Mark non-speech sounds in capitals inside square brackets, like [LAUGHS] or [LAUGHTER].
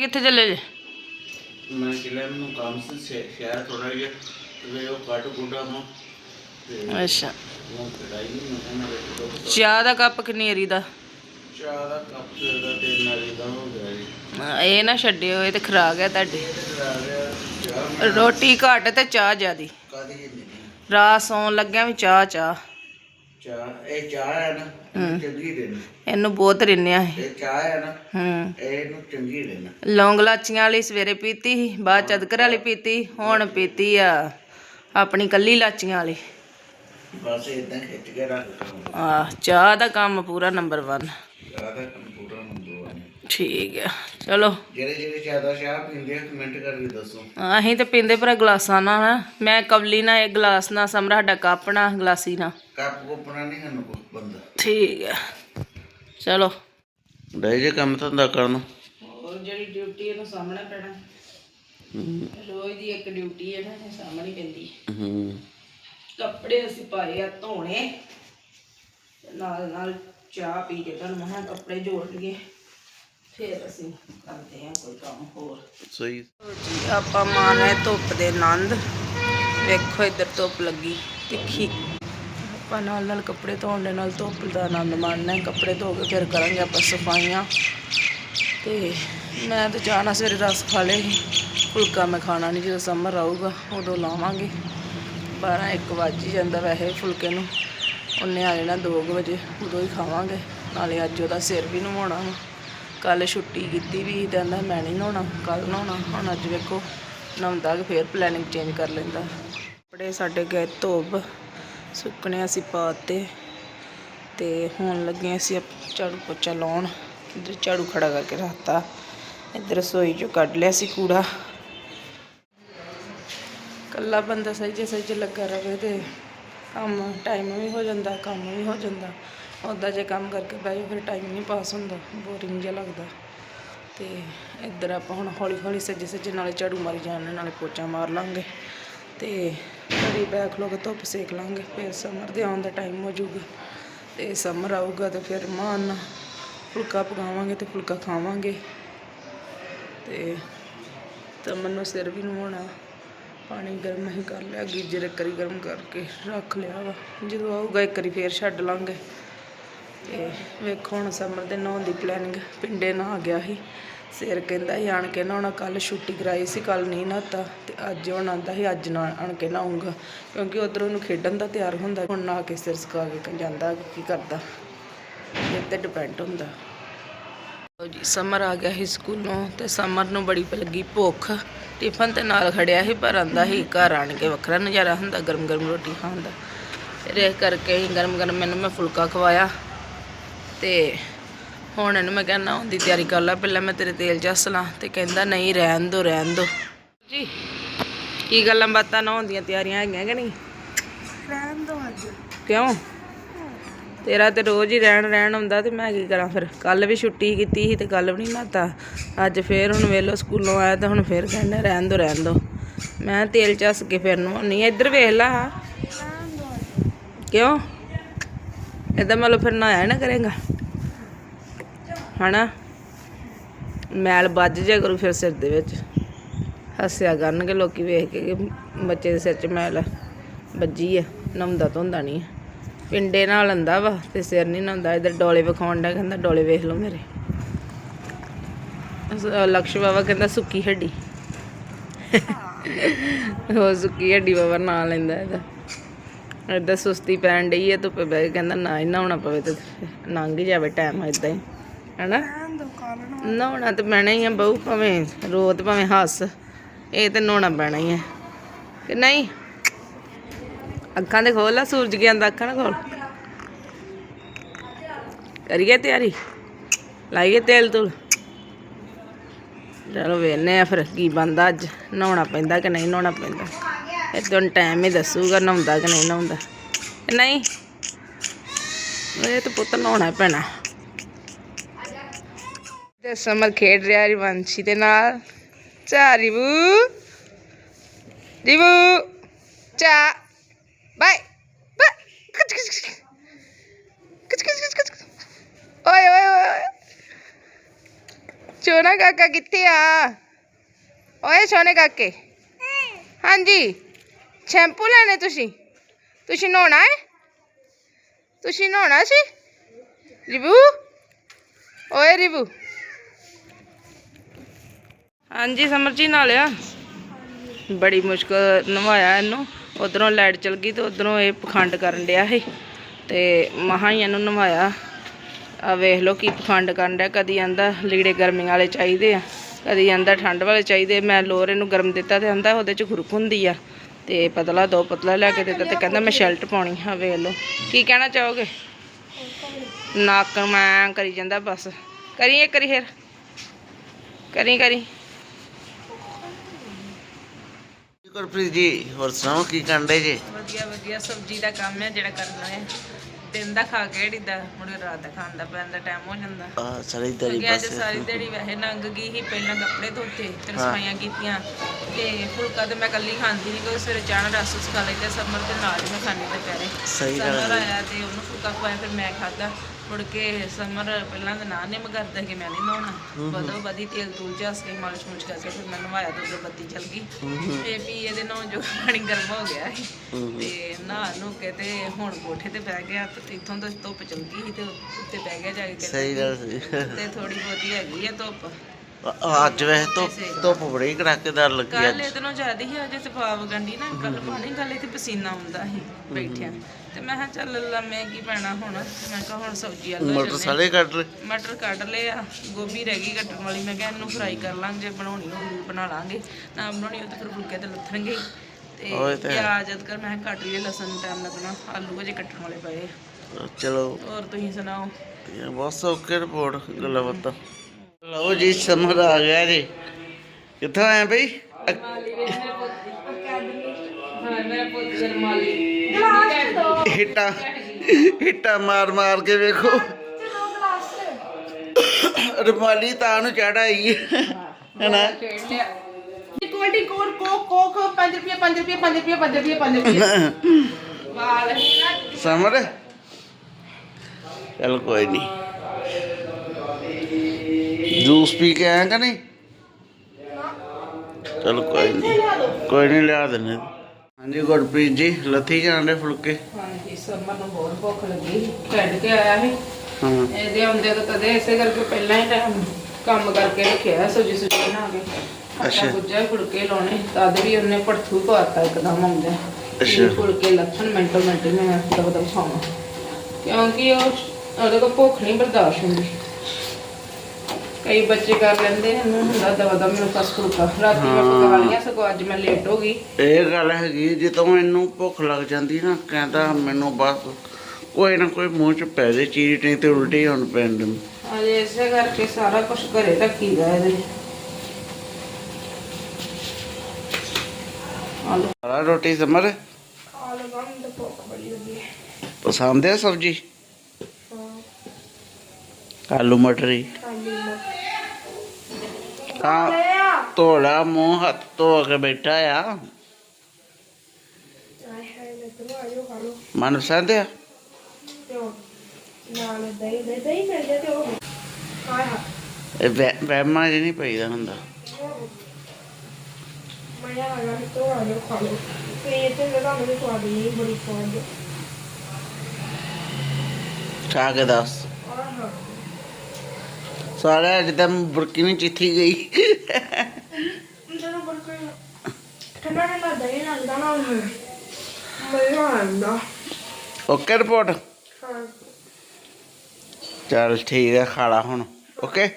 ਕਿੱਥੇ ਚੱਲੇ ਜੇ? ਮੈਂ ਕਿਹਾ ਮੈਨੂੰ ਕੰਮ ਸੀ ਸ਼ਹਿ- ਸ਼ਹਿਰ ਥੋੜਾ ਜਿਹਾ ਤੇ ਉਹ ਕੱਟ ਮੈਂ ਤੇ ਅੱਛਾ। ਉਹ ਕਢਾਈ ਨਹੀਂ ਮੈਂ ਕਹਿੰਦਾ ਵੇਖ ਲਓ ਚਾਹ ਦਾ ਕੱਪ ਕਿੰਨੀ ਏਰੀ ਦਾ? ਚਾਹ ਦਾ ਕੱਪ ਦਾ ਤੇ ਨਾਲੀ ਦਾ ਹੋ ਗਿਆ ਜੀ। ਹਾਂ, ਇਹ ਨਾ ਛੱਡਿਓ ਇਹ ਤੇ ਖਰਾ ਗਿਆ ਤੁਹਾਡੇ ਰੋਟੀ ਘੱਟ ਤੇ ਚਾਹ ਜ਼ਿਆਦੀ। ਰਾਤ ਸੌਣ ਲੱਗਿਆ ਵੀ ਚਾਹ ਚਾਹ। ਚਾਹ ਇਹ ਚਾਹ ਹੈ ਨਾ ਇਹਨੂੰ ਚੰਗੀ ਦੇਣੀ। ਇਹਨੂੰ ਬਹੁਤ ਰਿੰਨਿਆ ਹੈ ਇਹ। ਚਾਹ ਹੈ ਨਾ ਹੂੰ। ਇਹਨੂੰ ਚੰਗੀ ਦੇਣਾ। ਲੌਂਗ ਲਾਚੀਆਂ ਵਾਲੀ ਸਵੇਰੇ ਪੀਤੀ ਸੀ ਬਾਅਦ ਚ ਅਦਕਰ ਵਾਲੀ ਪੀਤੀ ਹੁਣ ਪੀਤੀ ਆ ਆਪਣੀ ਕੱਲੀ ਲਾਚੀਆਂ ਵਾਲੀ। ਬਸ ਇਦਾਂ ਖਿੱਚ ਕੇ ਰੱਖ ਦੋ ਆ ਚਾਹ ਦਾ ਕੰਮ ਪੂਰਾ ਨੰਬਰ 1 ਚਾਹ ਦਾ ਕੰਪਿਊਟਰ ਨੰਬਰ ਵਨ ਠੀਕ ਆ। ਚਲੋ। ਜਿਹੜੇ ਜਿਹੜੇ ਜ਼ਿਆਦਾ ਚਾਹ ਪੀਂਦੇ ਆ ਕਮੈਂਟ ਕਰਕੇ ਦੱਸੋ। ਅਸੀਂ ਤੇ ਪੀਂਦੇ ਪਰ ਗਲਾਸਾਂ ਨਾਲ ਨਾ ਮੈਂ ਕਵਲੀ ਨਾਲ ਇਹ ਗਲਾਸ ਨਾਲ ਸਮਰਾ ਸਾਡਾ ਕੱਪ ਨਾਲ ਗਲਾਸੀ ਨਾਲ। ਕੱਪ ਕੋਪਣਾ ਨਹੀਂ ਸਾਨੂੰ ਕੁਛ ਬੰਦਾ। ਠੀਕ ਆ। ਚਲੋ। ਡੇ ਜੇ ਕੰਮ ਧੰਦਾ ਕਰਨ। ਹੋਰ ਜਿਹੜੀ ਡਿਊਟੀ ਇਹਨੂੰ ਸਾਹਮਣੇ ਪੈਣਾ। ਰੋਜ਼ ਦੀ ਇੱਕ ਡਿਊਟੀ ਹੈ ਨਾ ਇਹ ਸਾਹਮਣੇ ਪੈਂਦੀ। ਹੂੰ ਕੱਪੜੇ ਅਸੀਂ ਪਾਏ ਆ ਧੋਣੇ। ਤੇ ਨਾਲ ਨਾਲ ਚਾਹ ਪੀ ਕੇ ਤੁਹਾਨੂੰ ਮੈਂ ਕਿਹਾ ਕੱਪੜੇ ਜੋੜ ਲਈਏ। ਫਿਰ ਅਸੀਂ ਕਰਦੇ ਹਾਂ ਕੋਈ ਕੰਮ ਹੋਰ। ਸਹੀ। ਜੀ ਆਪਾਂ ਮਾਰਨੇ ਧੁੱਪ ਦੇ ਆਨੰਦ ਵੇਖੋ ਇੱਧਰ ਧੁੱਪ ਲੱਗੀ ਤਿੱਖੀ ਆਪਾਂ ਨਾਲ ਨਾਲ ਕੱਪੜੇ ਧੋਣ ਦੇ ਨਾਲ ਧੁੱਪ ਦਾ ਆਨੰਦ ਮਾਣਨਾ ਹੈ। ਕੱਪੜੇ ਧੋ ਕੇ ਫਿਰ ਕਰਾਂਗੇ ਆਪਾਂ ਸਫਾਈਆਂ। ਤੇ ਮੈਂ ਤਾਂ ਜਾਣਾ ਸਵੇਰੇ ਰਸ ਖਾ ਸੀ ਫੁਲਕਾ ਮੈਂ ਖਾਣਾ ਨਹੀਂ ਜਦੋਂ ਸਮਰ ਆਊਗਾ ਉਦੋਂ ਲਾਵਾਂਗੇ। 12 1 ਵੱਜ ਹੀ ਜਾਂਦਾ ਵੈਸੇ ਫੁਲਕੇ ਨੂੰ। ਉਹਨੇ ਆ ਜਾਣਾ 2 ਵਜੇ ਉਦੋਂ ਹੀ ਖਾਵਾਂਗੇ। ਨਾਲੇ ਅੱਜ ਉਹਦਾ ਸਿਰ ਵੀ ਨਵਾਉਣਾ ਵਾ। ਕੱਲ ਛੁੱਟੀ ਕੀਤੀ ਵੀ ਕਹਿੰਦਾ ਮੈਂ ਨਹੀਂ ਨਹਾਉਣਾ ਕੱਲ ਨਹਾਉਣਾ, ਹੁਣ ਅੱਜ ਵੇਖੋ ਨਹਾਉਂਦਾ ਕਿ ਫੇਰ ਪਲੈਨਿੰਗ ਚੇਂਜ ਕਰ ਲੈਂਦਾ। ਕੱਪੜੇ ਸਾਡੇ ਗਏ ਧੋਬ ਸੁੱਕਣੇ ਅਸੀਂ ਪਾਤੇ ਤੇ ਹੁਣ ਲੱਗੇ ਅਸੀਂ ਆਪ- ਝਾੜੂ ਪੋਚਾ ਲਾਉਣ, ਇੱਧਰ ਝਾੜੂ ਖੜਾ ਕਰਕੇ ਰੱਖਤਾ, ਇੱਧਰ ਰਸੋਈ ਚੋਂ ਕੱਢ ਲਿਆ ਸੀ ਕੂੜਾ। ਕੱਲਾ ਬੰਦਾ ਸਹੀ ਜੇ ਸਹੀ ਜੇ ਲੱਗਾ ਰਹੇ ਤੇ ਕੰਮ ਟਾਈਮ ਵੀ ਹੋ ਜਾਂਦਾ, ਕੰਮ ਵੀ ਹੋ ਜਾਂਦਾ। ਉੱਦਾਂ ਜੇ ਕੰਮ ਕਰਕੇ ਬਹਿ ਜਾਓ, ਫਿਰ ਟਾਈਮ ਨਹੀਂ ਪਾਸ ਹੁੰਦਾ ਬੋਰਿੰਗ ਜਿਹਾ ਲੱਗਦਾ। ਤੇ ਇੱਧਰ ਆਪਾਂ ਹੁਣ ਹੌਲੀ ਹੌਲੀ ਸੱਜੇ ਸੱਜੇ ਨਾਲੇ ਝਾੜੂ ਮਾਰੀ ਜਾਣੇ, ਨਾਲੇ ਪੋਚਾ ਮਾਰ ਲਾਂਗੇ। ਤੇ ਘੜੀ ਬੈਠ ਲੋ ਕੇ ਧੁੱਪ ਸੇਕ ਲਾਂਗੇ, ਫਿਰ ਸਮਰ ਦੇ ਆਉਣ ਦਾ ਟਾਈਮ ਹੋ ਜਾਊਗਾ। ਤੇ ਸਮਰ ਆਊਗਾ ਤੇ ਫਿਰ ਮਾਨ ਫੁਲਕਾ ਪਕਾਵਾਂਗੇ ਤੇ ਫੁਲਕਾ ਖਾਵਾਂਗੇ। ਤੇ ਤਾਂ ਮੈਨੂੰ ਸਿਰ ਵੀ ਨਵਾਉਣਾ, ਪਾਣੀ ਗਰਮ ਹੀ ਕਰ ਲਿਆ, ਗੀਜਰ ਇੱਕ ਵਾਰੀ ਗਰਮ ਕਰਕੇ ਰੱਖ ਲਿਆ ਵਾ। ਜਦੋਂ ਆਊਗਾ ਇੱਕ ਵਾਰੀ ਫੇਰ ਛੱਡ ਲਾਂਗੇ। ਤੇ ਵੇਖੋ ਹੁਣ ਸਮਰ ਦੇ ਨਹਾਉਣ ਦੀ ਪਲੈਨਿੰਗ ਪਿੰਡੇ ਨਹਾ ਗਿਆ ਸੀ। ਸਿਰ ਕਹਿੰਦਾ ਸੀ, ਆਣ ਕੇ ਨਹਾਉਣਾ ਕੱਲ ਛੁੱਟੀ ਕਰਾਈ ਸੀ ਕੱਲ ਨਹੀਂ ਨਹਾਤਾ। ਤੇ ਅੱਜ ਹੁਣ ਆਂਦਾ ਸੀ, ਅੱਜ ਨਾ ਆਣ ਕੇ ਨਹਾਉਂਗਾ ਕਿਉਂਕਿ ਉਧਰ ਉਹਨੂੰ ਖੇਡਣ ਦਾ ਤਿਆਰ ਹੁੰਦਾ, ਹੁਣ ਨਹਾ ਕੇ ਸਿਰ ਸਕਾ ਕੇ ਜਾਂਦਾ ਕੀ ਕਰਦਾ। ਇਹ ਤੇ ਡਿਪੈਂਡ ਹੁੰਦਾ। ਜੀ, ਸਮਰ ਆ ਗਿਆ ਸੀ ਸਕੂਲੋਂ, ਤੇ ਸਮਰ ਨੂੰ ਬੜੀ ਲੱਗੀ ਭੁੱਖ। ਟਿਫਨ ਤੇ ਨਾਲ ਖੜਿਆ ਸੀ, ਪਰ ਆਂਦਾ ਸੀ, ਘਰ ਆਣ ਕੇ ਵੱਖਰਾ ਨਜ਼ਾਰਾ ਹੁੰਦਾ ਗਰਮ ਗਰਮ ਰੋਟੀ ਖਾਣ ਦਾ। ਫਿਰ ਇਹ ਕਰਕੇ ਹੀ ਗਰਮ ਗਰਮ ਮੈਨੂੰ ਮੈਂ ਫੁਲਕਾ ਖਵਾਇਆ। ਤੇ ਹੁਣ ਇਹਨੂੰ ਮੈਂ ਕਹਿੰਦਾ ਉਹਦੀ ਤਿਆਰੀ ਕਰ ਲੈ ਪਹਿਲਾਂ ਮੈਂ ਤੇਰੇ ਤੇਲ ਚ ਹੱਸਲਾਂ ਤੇ ਕਹਿੰਦਾ ਨਹੀਂ ਰਹਿਣ ਦੋ ਰਹਿਣ ਦੋ। ਜੀ ਕੀ ਗੱਲਾਂ ਬਾਤਾਂ ਨਾ ਹੁੰਦੀਆਂ ਤਿਆਰੀਆਂ ਹੈਗੀਆਂ ਕਿ ਨਹੀਂ? ਰਹਿਣ ਦੋ ਅੱਜ। ਕਿਉਂ? ਤੇਰਾ ਤੇ ਰੋਜ਼ ਹੀ ਰਹਿਣ ਰਹਿਣ ਹੁੰਦਾ ਤੇ ਮੈਂ ਕੀ ਕਰਾਂ ਫਿਰ? ਕੱਲ ਵੀ ਛੁੱਟੀ ਕੀਤੀ ਸੀ ਤੇ ਕੱਲ ਵੀ ਨਹੀਂ ਨਾਤਾ ਅੱਜ ਫੇਰ ਹੁਣ ਵੇਲੋ ਸਕੂਲੋਂ ਆਇਆ ਤੇ ਹੁਣ ਫੇਰ ਕਹਿੰਦੇ ਰਹਿਣ ਦੋ ਰਹਿਣ ਦੋ। ਮੈਂ ਤੇਲ ਚੱਸ ਕੇ ਫਿਰ ਨੂੰ ਨਹੀਂ ਇੱਧਰ ਵੇਖ ਲਾ ਕਿਉਂ? ਇਦਾਂ ਮਤਲਬ ਫਿਰ ਨਹਾਇਆ ਨਾ ਕਰੇਗਾ। ਹਨਾ? ਮੈਲ ਵੱਜ ਜਾ ਕਰੂ ਫਿਰ ਸਿਰ ਦੇ ਵਿੱਚ। ਹੱਸਿਆ ਕਰਨਗੇ ਲੋਕੀ ਵੇਖ ਕੇ ਕਿ ਬੱਚੇ ਦੇ ਸਿਰ 'ਚ ਮੈਲ ਵੱਜੀ ਆ ਨਹਾਉਂਦਾ ਧੋਂਦਾ ਨਹੀਂ। ਪਿੰਡੇ ਨਾਲ ਲੰਦਾ ਵਾ ਤੇ ਸਿਰ ਨਹੀਂ ਨਹਾਉਂਦਾ ਇਧਰ ਡੋਲੇ ਵਿਖਾਉਣ ਦਾ ਕਹਿੰਦਾ ਡੋਲੇ ਵੇਖ ਲਓ ਮੇਰੇ। ਲਕਸ਼ ਬਾਬਾ ਕਹਿੰਦਾ ਸੁੱਕੀ ਹੱਡੀ। ਉਹ ਸੁੱਕੀ ਹੱਡੀ ਬਾਬਾ ਨਾਂ ਲੈਂਦਾ ਇਹਦਾ। ਏਦਾਂ ਸੁਸਤੀ ਪੈਣ ਡਈ ਹੈ ਧੁੱਪੇ ਬਹਿ ਕੇ ਕਹਿੰਦਾ ਨਾ ਹੀ ਨਹਾਉਣਾ ਪਵੇ ਤੇ ਲੰਘ ਹੀ ਜਾਵੇ ਟਾਈਮ ਇਦਾਂ ਹੀ, ਹੈਨਾ? ਨਹਾਉਣਾ ਤੇ ਪੈਣਾ ਹੀ ਆ ਬਹੂ, ਭਾਵੇਂ ਰੋਤ, ਭਾਵੇਂ ਹੱਸ, ਇਹ ਤੇ ਨਹਾਉਣਾ ਪੈਣਾ ਹੀ ਹੈ ਕਿ ਨਹੀਂ? ਅੱਖਾਂ ਦੇ ਖੋਲ ਆ ਸੂਰਜ ਗਿਆ ਦਾ ਅੱਖਾਂ ਨਾ ਖੋਲ। ਕਰੀਏ ਤਿਆਰੀ? ਲਾਈਏ ਤੇਲ ਤੂਲ? ਚਲੋ ਵੇਖਨੇ ਆ ਫਿਰ ਕੀ ਬੰਦਾ ਅੱਜ, ਨਹਾਉਣਾ ਪੈਂਦਾ ਕਿ ਨਹੀਂ ਨਹਾਉਣਾ ਪੈਂਦਾ। ਇਹ ਟਾਈਮ ਹੀ ਦੱਸੂਗਾ, ਨਹਾਉਂਦਾ ਕਿ ਨਹੀਂ ਨਹਾਉਂਦਾ। ਨਹੀਂ, ਇਹ ਤਾਂ ਪੁੱਤ ਨਹਾਉਣਾ ਪੈਣਾ। ਤੇ ਸਮਰ ਖੇਡ ਰਿਹਾ ਰਿਵੰਸ਼ੀ ਦੇ ਨਾਲ। ਚਾ, ਰਿਵੂ। ਰਿਵੂ, ਚਾ ਬਾਈ ਬਾਈ ਖਚ ਖਚ ਖਚ ਖਚ ਓਏ ਓਏ ਓਏ ਓਏ। ਕਾਕਾ ਕਿੱਥੇ ਆ? ਓਏ, ਸੋਨੇ ਕਾਕੇ। ਹਾਂਜੀ। ਸ਼ੈਂਪੂ ਲੈਣੇ ਤੁਸੀਂ? ਤੁਸੀਂ ਨਹਾਉਣਾ ਹੈ? ਤੁਸੀਂ ਨਹਾਉਣਾ ਸੀ? ਰਿਬੂ? ਓਏ ਰਿਬੂ। ਹਾਂਜੀ ਸਮਰ ਜੀ ਨਾਲ ਆ। ਬੜੀ ਮੁਸ਼ਕਲ ਨਵਾਇਆ ਇਹਨੂੰ। ਉਧਰੋਂ ਲਾਈਟ ਚਲ ਗਈ ਤੇ ਉਧਰੋਂ ਇਹ ਪਖੰਡ ਕਰਨ ਡਿਆ ਸੀ। ਤੇ ਮਹਾ ਹੀ ਇਹਨੂੰ ਨਵਾਇਆ। ਆ ਵੇਖ ਲਓ ਕੀ ਪਖੰਡ ਕਰਨ ਡਿਆ। ਕਦੀ ਆਂਦਾ ਲੀੜੇ ਗਰਮੀ ਵਾਲੇ ਚਾਹੀਦੇ ਆ। ਕਦੀ ਆਂਦਾ ਠੰਡ ਵਾਲੇ ਚਾਹੀਦੇ। ਮੈਂ ਲੋਰ ਇਹਨੂੰ ਗਰਮ ਦਿੱਤਾ ਤੇ ਆਂਦਾ ਉਹਦੇ ਚ ਖੁਰਕ ਹੁੰਦੀ ਆ। ਤੇ ਪਤਲਾ ਦੋ ਪਤਲਾ ਲੈ ਕੇ ਦਿੱਤਾ ਤੇ ਕਹਿੰਦਾ ਮੈਂ ਸ਼ਰਟ ਪਾਉਣੀ ਆ ਵੇਖ ਲਓ। ਕੀ ਕਹਿਣਾ ਚਾਹੋਗੇ? ਨੱਕ ਮੈਂ ਕਰੀ ਜਾਂਦਾ ਬਸ। ਕਰੀ ਇੱਕ ਕਰੀ ਫਿਰ। ਕਰੀ ਕਰੀ। ਗੁਰਪ੍ਰੀਤ ਜੀ ਹੋਰ ਸੁਣਾਓ ਕੀ ਕਰਦੇ ਜੀ? ਵਧੀਆ ਵਧੀਆ। ਸਬਜ਼ੀ ਦਾ ਕੰਮ ਹੈ ਜਿਹੜਾ ਕਰਨਾ ਹੈ ਦਿਨ ਦਾ ਖਾ ਕੇ ਢੀਦਾ ਮੁੜੇ ਰਾਤ ਦਾ ਖਾਣ ਦਾ ਪੈਣ ਦਾ ਟਾਈਮ ਹੋ ਜਾਂਦਾ। ਆ ਸਾਰੀ ਤੇਰੀ ਕਿਉਂਕਿ ਅੱਜ ਬਸ ਸਾਰੀ ਦਿਹਾੜੀ ਵੈਸੇ ਲੰਘ ਗਈ ਸੀ ਪਹਿਲਾਂ ਕੱਪੜੇ ਧੋਤੇ ਤੇ ਸਫਾਈਆਂ ਕੀਤੀਆਂ ਤੇ ਫੁਲਕਾ ਤੇ ਮੈਂ ਕੱਲੀ ਖਾਂਦੀ ਨਹੀਂ ਕਿਉਂਕਿ ਸਵੇਰੇ ਚਾਹ ਨਾਲ ਰਸ ਖਾ ਲੈਂਦੇ ਸਮਰ ਦੇ ਨਾਲ ਹੀ ਮੈਂ ਖਾਣੀ ਦੁਪਹਿਰੇ। ਸਹੀ ਗੱਲ ਸਮਰ ਹੈ। ਆਇਆ ਤੇ ਉਹਨੂੰ ਫੁਲਕਾ ਖਵਾਇਆ ਫਿਰ ਮੈਂ ਖਾਦਾ ਮੁੜ ਕੇ ਸਮਰ ਪਹਿਲਾਂ ਤਾਂ ਨਾ ਨਿਮ ਕਰਦਾ ਕਿ ਮੈਂ ਨਹੀਂ ਨਹਾਉਣਾ। ਬਦੋ ਬਦੀ ਤੇਲ ਤੂਲ ਝਾਸ ਕੇ ਮਾਲਿਸ਼ ਮੁਲਿਸ਼ ਕਰਕੇ ਫਿਰ ਮੈਂ ਨਵਾਇਆ ਤੇ ਉਦੋਂ ਬੱਤੀ ਚੱਲ ਗਈ। ਤੇ ਵੀ ਇਹਦੇ ਨਾਲ ਜੋ ਪਾਣੀ ਗਰਮ ਹੋ ਗਿਆ ਸੀ। ਤੇ ਨਹਾ ਨੂੰ ਕੇ ਤੇ ਹੁਣ ਕੋਠੇ ਤੇ ਬਹਿ ਗਿਆ ਤੇ ਇੱਥੋਂ ਤੋਂ ਧੁੱਪ ਚਲ ਗਈ ਸੀ ਤੇ ਉੱਤੇ ਬਹਿ ਗਿਆ ਜਾ ਕੇ ਸਹੀ ਗੱਲ ਸੀ। ਤੇ ਥੋੜੀ ਬਹੁਤੀ ਹੈਗੀ ਆ ਧੁੱਪ। ਅੱਜ ਵੈਸੇ ਧੁੱਪ ਧੁੱਪ ਬੜੀ ਕੜਾਕੇਦਾਰ ਲੱਗੀ ਕੱਲ ਅੱਜ। ਇਹਦੇ ਨਾਲੋਂ ਜ਼ਿਆਦਾ ਹੀ ਅਜੇ ਤਪਾਵ ਗੰਢੀ ਨਾ ਕੱਲ ਪਾਣੀ ਕੱਲ ਇੱਥੇ ਪਸੀਨਾ ਆਉਂਦਾ ਸੀ ਬੈਠਿਆ। ਤੇ ਮੈਂ ਕਿਹਾ ਚੱਲ ਲੰਮੇ ਕੀ ਪੈਣਾ ਹੁਣ? ਮੈਂ ਕਿਹਾ ਹੁਣ ਸਬਜ਼ੀ ਵਾਲਾ ਮਟਰ ਸਾਰੇ ਕੱਟ ਲਏ। ਮਟਰ ਕੱਢ ਲਏ ਆ ਗੋਭੀ ਰਹਿ ਗਈ ਕੱਟਣ ਵਾਲੀ। ਮੈਂ ਕਿਹਾ ਇਹਨੂੰ ਫਰਾਈ ਕਰ ਲਾਂਗੇ ਜੇ ਬਣਾਉਣੀ ਹੋਊ ਬਣਾ ਲਾਂਗੇ। ਨਾ ਬਣਾਉਣੀ ਹੋ ਤਾਂ ਫਿਰ ਫੁਲਕੇ ਤੇ ਲੱਥਣਗੇ ਹੀ। ਉਹ ਤੇ ਤਾਂ ਹੈ। ਪਿਆਜ਼ ਅਦਕਰ ਮੈਂ ਕਿਹਾ ਕੱਟ ਲਈਏ ਲਸਣ ਟਾਈਮ ਲੱਗਣਾ ਆਲੂ ਅਜੇ ਕੱਟਣ ਵਾਲੇ ਪਏ ਆ। ਚਲੋ। ਹੋਰ ਤੁਸੀਂ ਸੁਣਾਓ? ਇਹ ਬਸ ਓਕੇ ਰਿਪੋਰਟ ਗੱਲਾਂ ਬਾਤਾਂ। ਲਓ ਜੀ ਸਮਰ ਆ ਗਿਆ ਜੀ। ਕਿੱਥੋਂ ਆਏ ਬਈ? ਹਿੱਟਾ ਹਿੱਟਾ ਮਾਰ ਮਾਰ ਕੇ ਵੇਖੋ। ਰੁਮਾਲੀ ਤਾਂ ਨੂੰ ਚੜਾਈ ਹੈ। ਨਾ ਕੁਆਲਿਟੀ ਕੋਡ ਕੋਕ ਕੋਕ 5 ਰੁਪਏ 5 ਰੁਪਏ 5 ਰੁਪਏ 5 ਰੁਪਏ 5 ਰੁਪਏ। [LAUGHS] ਵਾਲ ਸਮਰ? ਚਲ ਕੋਈ ਨਹੀਂ ਜੂਸ ਪੀ ਕੇ ਆਇਆ ਕਿ ਨਹੀਂ? ਚਲ ਕੋਈ ਨਹੀਂ ਕੋਈ ਨਹੀਂ ਲਿਆ ਦਿੰਦੇ ਹਾਂਜੀ ਗੁਰਪ੍ਰੀਤ ਜੀ ਲੱਥੀ ਜਾਂਦੇ ਫੁਲਕੇ? ਹਾਂਜੀ ਸਮਰ ਨੂੰ ਬਹੁਤ ਭੁੱਖ ਲੱਗੀ ਖੇਡ ਕੇ ਆਇਆ ਸੀ। ਹਾਂ। ਇਹਦੇ ਆਉਂਦੇ ਤਾਂ ਕਦੇ ਇਸੇ ਕਰਕੇ ਪਹਿਲਾਂ ਹੀ ਟਾਈਮ ਕੰਮ ਕਰਕੇ ਰੱਖਿਆ ਸਬਜ਼ੀ ਸੁਜੀ ਬਣਾ ਕੇ। ਅੱਛਾ। ਗੁੱਜਾ ਫੁਲਕੇ ਲਾਉਣੇ ਤਦ ਵੀ ਉਹਨੇ ਪੜਥੂ ਪਾਤਾ ਇੱਕਦਮ ਆਉਂਦੇ ਅੱਛਾ। ਫੁਲਕੇ ਲੱਥਣ ਮਿੰਟੋ ਮਿੰਟ ਹੀ ਮੈਂ ਦਬ ਦਬ ਖਾਵਾਂ। ਕਿਉਂਕਿ ਉਹ ਉਹਦੇ ਕੋਲ ਭੁੱਖ ਨਹੀਂ ਬਰਦਾਸ਼ਤ ਹੁੰਦੀ। ਕਈ ਬੱਚੇ ਕਰ ਲੈਂਦੇ ਨੇ ਇਹਨੂੰ ਹੁੰਦਾ ਦਵਾ ਦਬ ਮੈਨੂੰ ਕਸ ਫੁਲਕਾ ਰਾਤੀ ਮੈਂ ਪਕਾ ਲਿਆ ਸਗੋਂ ਅੱਜ ਮੈਂ ਲੇਟ ਹੋ ਗਈ। ਇਹ ਗੱਲ ਹੈਗੀ ਜਦੋਂ ਇਹਨੂੰ ਭੁੱਖ ਲੱਗ ਜਾਂਦੀ ਨਾ ਕਹਿੰਦਾ ਮੈਨੂੰ ਬਸ ਕੋਈ ਨਾ ਕੋਈ ਮੂੰਹ ਚ ਪੈ ਦੇ ਚੀਜ਼ ਨਹੀਂ ਤੇ ਉਲਟੀ ਹੋਣ ਪੈਂਦੀ ਅਜੇ ਇਸੇ ਕਰਕੇ ਸਾਰਾ ਕੁਝ ਘਰੇ ਰੱਖੀਦਾ ਇਹਦੇ। ਆਲੂ। ਸਾਰਾ ਰੋਟੀ ਸਮਰ? ਆਲੂ ਗੰਦ ਭੁੱਖ ਬੜੀ ਲੱਗੀ ਹੈ। ਪਸੰਦ ਹੈ ਸਬਜੀ? ਆਲੂ ਮਟਰੀ ਨਾ ਲਿਆ ਧੋਲਾ ਮੂੰਹ ਹੱਥ ਧੋ ਕੇ ਬੈਠਾ ਆ। ਖਾ ਮਨ ਪਸੰਦ ਆ ਤੇ ਗਿਆ ਤੇ ਇਹ ਵਹਿ- ਵਹਿਮਾਂ ਚ ਨਹੀਂ ਪਈਦਾ ਹੁੰਦਾ। ਮੈਂ ਆ ਗਿਆ ਤੇ ਆਇਓ ਖਾ ਲੋ ਪਲੇਟ ਤੇ ਲਗਾ ਮੇਰੇ ਸਵਾਦ ਨਹੀਂ ਬੜੀ ਸਵਾਦ। ਖਾ ਕੇ ਦੱਸ। ਆਹ ਸਾਰਾ ਜਿੱਦਾਂ ਬੁਰਕੀ ਨਹੀਂ ਚਿੱਥੀ ਗਈ। ਜਦੋਂ ਬਰਕਰ ਠੰਡਾ ਠੰਡਾ ਦਹੀਂ ਲੱਗਦਾ ਨਾ ਉਹਨੂੰ। ਮਜ਼ਾ ਆਉਂਦਾ। ਓਕੇ ਰਿਪੋਰਟ ਹਾਂ। ਚਲ ਠੀਕ ਹੈ ਖਾਲਾ ਹੁਣ। ਓਕੇ